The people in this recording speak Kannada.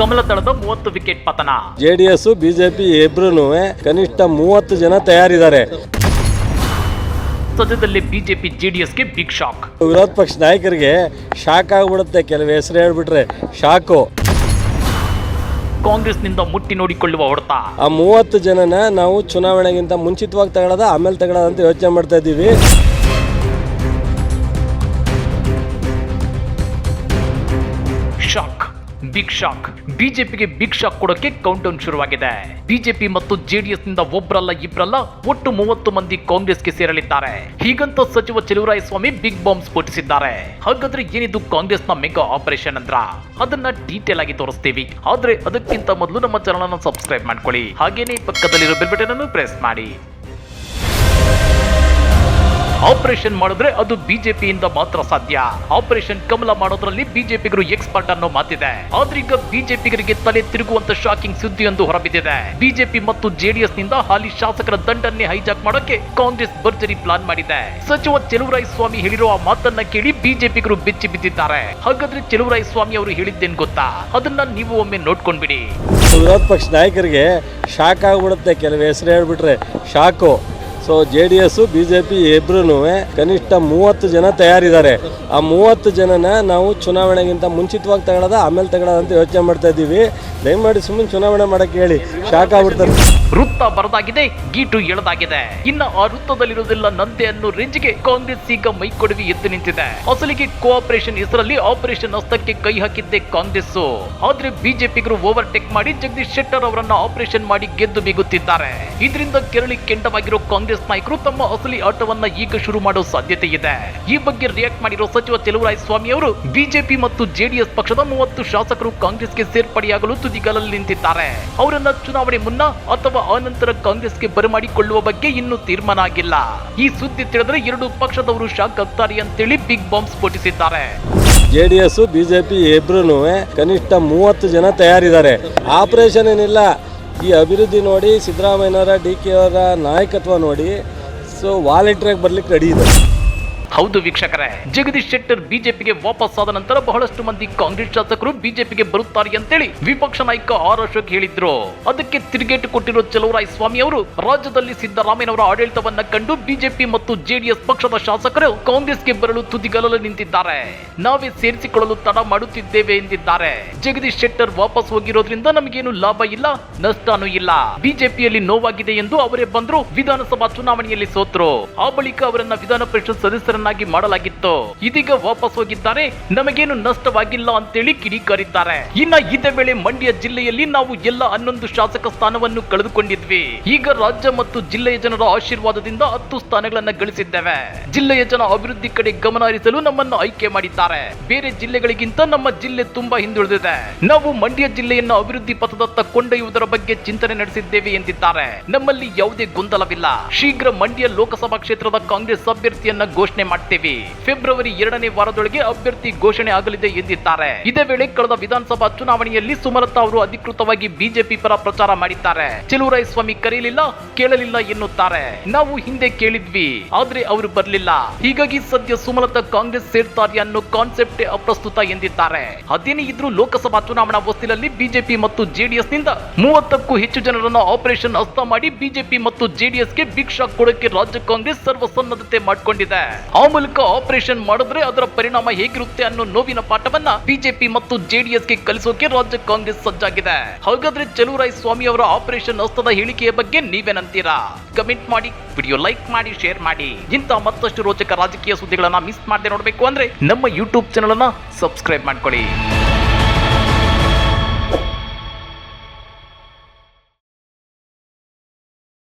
ಕಮಲದಳದ ಮೂವತ್ತು ವಿಕೆಟ್ ಪತನ. ಜೆಡಿಎಸ್ ಬಿಜೆಪಿ ಇಬ್ರು ಕನಿಷ್ಠ ಮೂವತ್ತು ಜನ ತಯಾರಿದ್ದಾರೆ. ಸದ್ಯದಲ್ಲಿ ಬಿಜೆಪಿ ಜೆಡಿಎಸ್ಗೆ ಬಿಗ್ ಶಾಕ್. ವಿರೋಧ ಪಕ್ಷ ನಾಯಕರಿಗೆ ಶಾಕ್ ಆಗ್ಬಿಡುತ್ತೆ. ಕೆಲವು ಹೆಸರು ಹೇಳ್ಬಿಟ್ರೆ ಶಾಕು. ಕಾಂಗ್ರೆಸ್ನಿಂದ ಮುಟ್ಟಿ ನೋಡಿಕೊಳ್ಳುವ ಹೊಡೆತ ಆ ಮೂವತ್ತು ಜನನ ನಾವು ಚುನಾವಣೆಗಿಂತ ಮುಂಚಿತವಾಗಿ ತಗೊಳ್ಳೋದ ಆಮೇಲೆ ತಗೊಳ್ಳೋದ ಅಂತ ಯೋಚನೆ ಮಾಡ್ತಾ ಇದ್ದೀವಿ. ಬಿಗ್ ಶಾಕ್ ಬಿಜೆಪಿಗೆ ಬಿಗ್ ಶಾಕ್ ಕೊಡೋಕೆ ಕೌಂಟ್ ಡೌನ್ ಶುರುವಾಗಿದೆ. ಬಿಜೆಪಿ ಮತ್ತು ಜೆಡಿಎಸ್ನಿಂದ ಒಬ್ರಲ್ಲ ಇಬ್ರಲ್ಲ ಒಟ್ಟು ಮೂವತ್ತು ಮಂದಿ ಕಾಂಗ್ರೆಸ್ಗೆ ಸೇರಲಿದ್ದಾರೆ. ಹೀಗಂತ ಸಚಿವ ಸ್ವಾಮಿ ಬಿಗ್ ಬಾಂಬ್ ಸ್ಫೋಟಿಸಿದ್ದಾರೆ. ಹಾಗಾದ್ರೆ ಏನಿದು ಕಾಂಗ್ರೆಸ್ನ ಮೆಗಾ ಆಪರೇಷನ್ ಅಂದ್ರ? ಅದನ್ನ ಡೀಟೇಲ್ ಆಗಿ ತೋರಿಸ್ತೀವಿ. ಆದ್ರೆ ಅದಕ್ಕಿಂತ ಮೊದಲು ನಮ್ಮ ಚಾನಲ್ ಅನ್ನು ಸಬ್ಸ್ಕ್ರೈಬ್ ಮಾಡ್ಕೊಳ್ಳಿ. ಹಾಗೇನೆ ಪಕ್ಕದಲ್ಲಿರೋ ಬೆಲ್ ಬಟನ್ ಅನ್ನು ಪ್ರೆಸ್ ಮಾಡಿ. ಆಪರೇಷನ್ ಮಾಡಿದ್ರೆ ಅದು ಬಿಜೆಪಿಯಿಂದ ಮಾತ್ರ ಸಾಧ್ಯ. ಆಪರೇಷನ್ ಕಮಲ ಮಾಡೋದ್ರಲ್ಲಿ ಬಿಜೆಪಿಗರು ಎಕ್ಸ್ಪರ್ಟ್ ಅನ್ನೋ ಮಾತಿದೆ. ಆದ್ರೀಗ ಬಿಜೆಪಿಗರಿಗೆ ತಲೆ ತಿರುಗುವಂತ ಶಾಕಿಂಗ್ ಸುದ್ದಿಯೊಂದು ಹೊರಬಿದ್ದಿದೆ. ಬಿಜೆಪಿ ಮತ್ತು ಜೆಡಿಎಸ್ನಿಂದ ಹಾಲಿ ಶಾಸಕರ ದಂಡನ್ನೇ ಹೈಜಾಕ್ ಮಾಡೋಕೆ ಕಾಂಗ್ರೆಸ್ ಭರ್ಜರಿ ಪ್ಲಾನ್ ಮಾಡಿದೆ. ಸಚಿವ ಚೆಲುವರಾಯ ಸ್ವಾಮಿ ಹೇಳಿರುವ ಆ ಮಾತನ್ನ ಕೇಳಿ ಬಿಜೆಪಿಗರು ಬೆಚ್ಚಿ ಬಿದ್ದಿದ್ದಾರೆ. ಹಾಗಾದ್ರೆ ಚೆಲುವರಾಯ ಸ್ವಾಮಿ ಅವರು ಹೇಳಿದ್ದೇನ್ ಗೊತ್ತಾ? ಅದನ್ನ ನೀವು ಒಮ್ಮೆ ನೋಡ್ಕೊಂಡ್ಬಿಡಿ. ವಿರೋಧ ಪಕ್ಷ ನಾಯಕರಿಗೆ ಶಾಕ್ ಆಗ್ಬಿಡುತ್ತೆ. ಕೆಲವು ಹೆಸರು ಹೇಳ್ಬಿಟ್ರೆ shock so J D S B J P ಇಬ್ಬರೂ ಕನಿಷ್ಠ ಮೂವತ್ತು ಜನ ತಯಾರಿದ್ದಾರೆ. ಆ ಮೂವತ್ತು ಜನನ ನಾವು ಚುನಾವಣೆಗಿಂತ ಮುಂಚಿತವಾಗಿ ತಗೊಳ್ಳೋದ, ಆಮೇಲೆ ತಗೊಳ್ಳೋದ ಅಂತ ಯೋಚನೆ ಮಾಡ್ತಾ ಇದ್ದೀವಿ. ದಯಮಾಡಿ ಸುಮ್ಮನೆ ಚುನಾವಣೆ ಮಾಡೋಕ್ಕೆ ಹೇಳಿ. ಶಾಕ್ ಆಗ್ಬಿಡ್ತಾರೆ. ವೃತ್ತ ಬರದಾಗಿದೆ, ಗೀಟು ಎಳೆದಾಗಿದೆ. ಇನ್ನ ಆ ವೃತ್ತದಲ್ಲಿರುವುದಿಲ್ಲ ನಂದೆ ಅನ್ನೋ ರೇಂಜ್ಗೆ ಕಾಂಗ್ರೆಸ್ ಈಗ ಮೈಕೊಡವಿ ಎದ್ದು ನಿಂತಿದೆ. ಅಸಲಿಗೆ ಕೋಆಪರೇಷನ್ ಹೆಸರಲ್ಲಿ ಆಪರೇಷನ್ ಹಸ್ತಕ್ಕೆ ಕೈ ಹಾಕಿದ್ದೆ ಕಾಂಗ್ರೆಸ್ ಆದ್ರೆ ಬಿಜೆಪಿಗರು ಓವರ್ಟೇಕ್ ಮಾಡಿ ಜಗದೀಶ್ ಶೆಟ್ಟರ್ ಅವರನ್ನ ಆಪರೇಷನ್ ಮಾಡಿ ಗೆದ್ದು ಬಿಗುತ್ತಿದ್ದಾರೆ ಇದರಿಂದ ಕೆರಳಿ ಕೆಂಡವಾಗಿರೋ ಕಾಂಗ್ರೆಸ್ ನಾಯಕರು ತಮ್ಮ ಅಸಲಿ ಆಟವನ್ನ ಈಗ ಶುರು ಮಾಡೋ ಸಾಧ್ಯತೆ ಇದೆ. ಈ ಬಗ್ಗೆ ರಿಯಾಕ್ಟ್ ಮಾಡಿರೋ ಸಚಿವ ಸ್ವಾಮಿ ಅವರು ಬಿಜೆಪಿ ಮತ್ತು ಜೆಡಿಎಸ್ ಪಕ್ಷದ ಮೂವತ್ತು ಶಾಸಕರು ಕಾಂಗ್ರೆಸ್ಗೆ ಸೇರ್ಪಡೆಯಾಗಲು ತುದಿಗಾಲಲ್ಲಿ ನಿಂತಿದ್ದಾರೆ. ಅವರನ್ನ ಚುನಾವಣೆ ಮುನ್ನ ಅಥವಾ ಆನಂತರ ಕಾಂಗ್ರೆಸ್ಗೆ ಬರಮಾಡಿಕೊಳ್ಳುವ ಬಗ್ಗೆ ಇನ್ನೂ ತೀರ್ಮಾನ ಆಗಿಲ್ಲ ಈ ಸುದ್ದಿ ತಿಳಿದ್ರೆ ಎರಡು ಪಕ್ಷದವರು ಶಾಕ್ ಆಗ್ತಾರೆ ಅಂತೇಳಿ big bomb ಸ್ಫೋಟಿಸಿದ್ದಾರೆ. J D S B J P ಇಬ್ರು ಕನಿಷ್ಠ ಮೂವತ್ತು ಜನ ತಯಾರಿದ್ದಾರೆ. ಆಪರೇಷನ್ ಏನಿಲ್ಲ. ಈ ಅಭಿವೃದ್ಧಿ ನೋಡಿ ಸಿದ್ದರಾಮಯ್ಯನವರ, ಡಿ ಕೆ ಅವರ ನಾಯಕತ್ವ ನೋಡಿ ಸೊ ವಾಲಂಟ್ರಿಯಾಗಿ ಬರ್ಲಿಕ್ಕೆ ರೆಡಿ ಇದೆ ಹೌದು ವೀಕ್ಷಕರೇ. ಜಗದೀಶ್ ಶೆಟ್ಟರ್ ಬಿಜೆಪಿಗೆ ವಾಪಸ್ ಆದ ನಂತರ ಬಹಳಷ್ಟು ಮಂದಿ ಕಾಂಗ್ರೆಸ್ ಶಾಸಕರು ಬಿಜೆಪಿಗೆ ಬರುತ್ತಾರೆ ಅಂತೇಳಿ ವಿಪಕ್ಷ ನಾಯಕ ಆರ್ ಅಶೋಕ್ ಹೇಳಿದ್ರು. ಅದಕ್ಕೆ ತಿರುಗೇಟು ಕೊಟ್ಟಿರೋ ಚಲುವರಾಯ ಸ್ವಾಮಿ ಅವರು ರಾಜ್ಯದಲ್ಲಿ ಸಿದ್ದರಾಮಯ್ಯನವರ ಆಡಳಿತವನ್ನ ಕಂಡು ಬಿಜೆಪಿ ಮತ್ತು ಜೆಡಿಎಸ್ ಪಕ್ಷದ ಶಾಸಕರು ಕಾಂಗ್ರೆಸ್ಗೆ ಬರಲು ತುದಿಗಲಲು ನಿಂತಿದ್ದಾರೆ. ನಾವೇ ಸೇರಿಸಿಕೊಳ್ಳಲು ತಡ ಮಾಡುತ್ತಿದ್ದೇವೆ ಎಂದಿದ್ದಾರೆ. ಜಗದೀಶ್ ಶೆಟ್ಟರ್ ವಾಪಸ್ ಹೋಗಿರೋದ್ರಿಂದ ನಮಗೇನು ಲಾಭ ಇಲ್ಲ, ನಷ್ಟನೂ ಇಲ್ಲ. ಬಿಜೆಪಿಯಲ್ಲಿ ನೋವಾಗಿದೆ ಎಂದು ಅವರೇ ಬಂದ್ರು ವಿಧಾನಸಭಾ ಚುನಾವಣೆಯಲ್ಲಿ ಸೋತ್ರು. ಆ ಬಳಿಕ ಅವರನ್ನ ವಿಧಾನ ಪರಿಷತ್ ಸದಸ್ಯರನ್ನಾಗಿ ಮಾಡಲಾಗಿತ್ತು? ಇದೀಗ ವಾಪಸ್ ಹೋಗಿದ್ದಾರೆ. ನಮಗೇನು ನಷ್ಟವಾಗಿಲ್ಲ ಅಂತೇಳಿ ಕಿಡಿಕಾರಿದ್ದಾರೆ. ಇನ್ನ ಇದೇ ವೇಳೆ ಮಂಡ್ಯ ಜಿಲ್ಲೆಯಲ್ಲಿ ನಾವು ಎಲ್ಲ ಹನ್ನೊಂದು ಶಾಸಕ ಸ್ಥಾನವನ್ನು ಕಳೆದುಕೊಂಡಿದ್ವಿ. ಈಗ ರಾಜ್ಯ ಮತ್ತು ಜಿಲ್ಲೆಯ ಜನರ ಆಶೀರ್ವಾದದಿಂದ ಹತ್ತು ಸ್ಥಾನಗಳನ್ನ ಗಳಿಸಿದ್ದೇವೆ. ಜಿಲ್ಲೆಯ ಜನ ಅಭಿವೃದ್ಧಿ ಕಡೆ ಗಮನ ಹರಿಸಲು ನಮ್ಮನ್ನು ಆಯ್ಕೆ ಮಾಡಿದ್ದಾರೆ. ಬೇರೆ ಜಿಲ್ಲೆಗಳಿಗಿಂತ ನಮ್ಮ ಜಿಲ್ಲೆ ತುಂಬಾ ಹಿಂದುಳಿದಿದೆ. ನಾವು ಮಂಡ್ಯ ಜಿಲ್ಲೆಯನ್ನು ಅಭಿವೃದ್ಧಿ ಪಥದತ್ತ ಕೊಂಡೊಯ್ಯುವುದರ ಬಗ್ಗೆ ಚಿಂತನೆ ನಡೆಸಿದ್ದೇವೆ ಎಂದಿದ್ದಾರೆ. ನಮ್ಮಲ್ಲಿ ಯಾವುದೇ ಗೊಂದಲವಿಲ್ಲ. ಶೀಘ್ರ ಮಂಡ್ಯ ಲೋಕಸಭಾ ಕ್ಷೇತ್ರದ ಕಾಂಗ್ರೆಸ್ ಅಭ್ಯರ್ಥಿಯನ್ನ ಘೋಷಣೆ ಮಾಡ್ತೇವೆ. ಫೆಬ್ರವರಿ ಎರಡನೇ ವಾರದೊಳಗೆ ಅಭ್ಯರ್ಥಿ ಘೋಷಣೆ ಆಗಲಿದೆ ಎಂದಿದ್ದಾರೆ. ಇದೇ ವೇಳೆ ಕಳೆದ ವಿಧಾನಸಭಾ ಚುನಾವಣೆಯಲ್ಲಿ ಸುಮಲತಾ ಅವರು ಅಧಿಕೃತವಾಗಿ ಬಿಜೆಪಿ ಪರ ಪ್ರಚಾರ ಮಾಡಿದ್ದಾರೆ. ಚೆಲುವರಾಯ ಸ್ವಾಮಿ ಕರೀಲಿಲ್ಲ ಕೇಳಲಿಲ್ಲ ಎನ್ನುತ್ತಾರೆ. ನಾವು ಹಿಂದೆ ಕೇಳಿದ್ವಿ, ಆದ್ರೆ ಅವರು ಬರಲಿಲ್ಲ. ಹೀಗಾಗಿ ಸದ್ಯ ಸುಮಲತಾ ಕಾಂಗ್ರೆಸ್ ಸೇರ್ತಾರೆ ಅನ್ನೋ ಕಾನ್ಸೆಪ್ಟ್ ಅಪ್ರಸ್ತುತ ಎಂದಿದ್ದಾರೆ. ಅದೇನೇ ಇದ್ರೂ ಲೋಕಸಭಾ ಚುನಾವಣಾ ವಸ್ತಿನಲ್ಲಿ ಬಿಜೆಪಿ ಮತ್ತು ಜೆಡಿಎಸ್ನಿಂದ ಮೂವತ್ತಕ್ಕೂ ಹೆಚ್ಚು ಜನರನ್ನ ಆಪರೇಷನ್ ಹಸ್ತ ಮಾಡಿ ಬಿಜೆಪಿ ಮತ್ತು ಜೆಡಿಎಸ್ಗೆ ಭಿಕ್ಷಾ ಕೊಡೋಕೆ ರಾಜ್ಯ ಕಾಂಗ್ರೆಸ್ ಸರ್ವಸನ್ನದ್ಧತೆ ಮಾಡಿಕೊಂಡಿದೆ. ಆ ಮೂಲಕ ಆಪರೇಷನ್ ಮಾಡಿದ್ರೆ ಅದರ ಪರಿಣಾಮ ಹೇಗಿರುತ್ತೆ ಅನ್ನೋ ನೋವಿನ ಪಾಠವನ್ನ ಬಿಜೆಪಿ ಮತ್ತು ಜೆಡಿಎಸ್ಗೆ ಕಲಿಸೋಕೆ ರಾಜ್ಯ ಕಾಂಗ್ರೆಸ್ ಸಜ್ಜಾಗಿದೆ. ಹಾಗಾದ್ರೆ ಚಲುರಾಯ್ ಸ್ವಾಮಿ ಅವರ ಆಪರೇಷನ್ ಹಸ್ತದ ಹೇಳಿಕೆಯ ಬಗ್ಗೆ ನೀವೇನಂತೀರಾ? ಕಮೆಂಟ್ ಮಾಡಿ ವಿಡಿಯೋ ಲೈಕ್ ಮಾಡಿ ಶೇರ್ ಮಾಡಿ. ಇಂಥ ಮತ್ತಷ್ಟು ರೋಚಕ ರಾಜಕೀಯ ಸುದ್ದಿಗಳನ್ನ ಮಿಸ್ ಮಾಡದೆ ನೋಡಬೇಕು ಅಂದ್ರೆ ನಮ್ಮ ಯೂಟ್ಯೂಬ್ ಚಾನಲ್ ಅನ್ನ ಸಬ್ಸ್ಕ್ರೈಬ್ ಮಾಡ್ಕೊಳ್ಳಿ.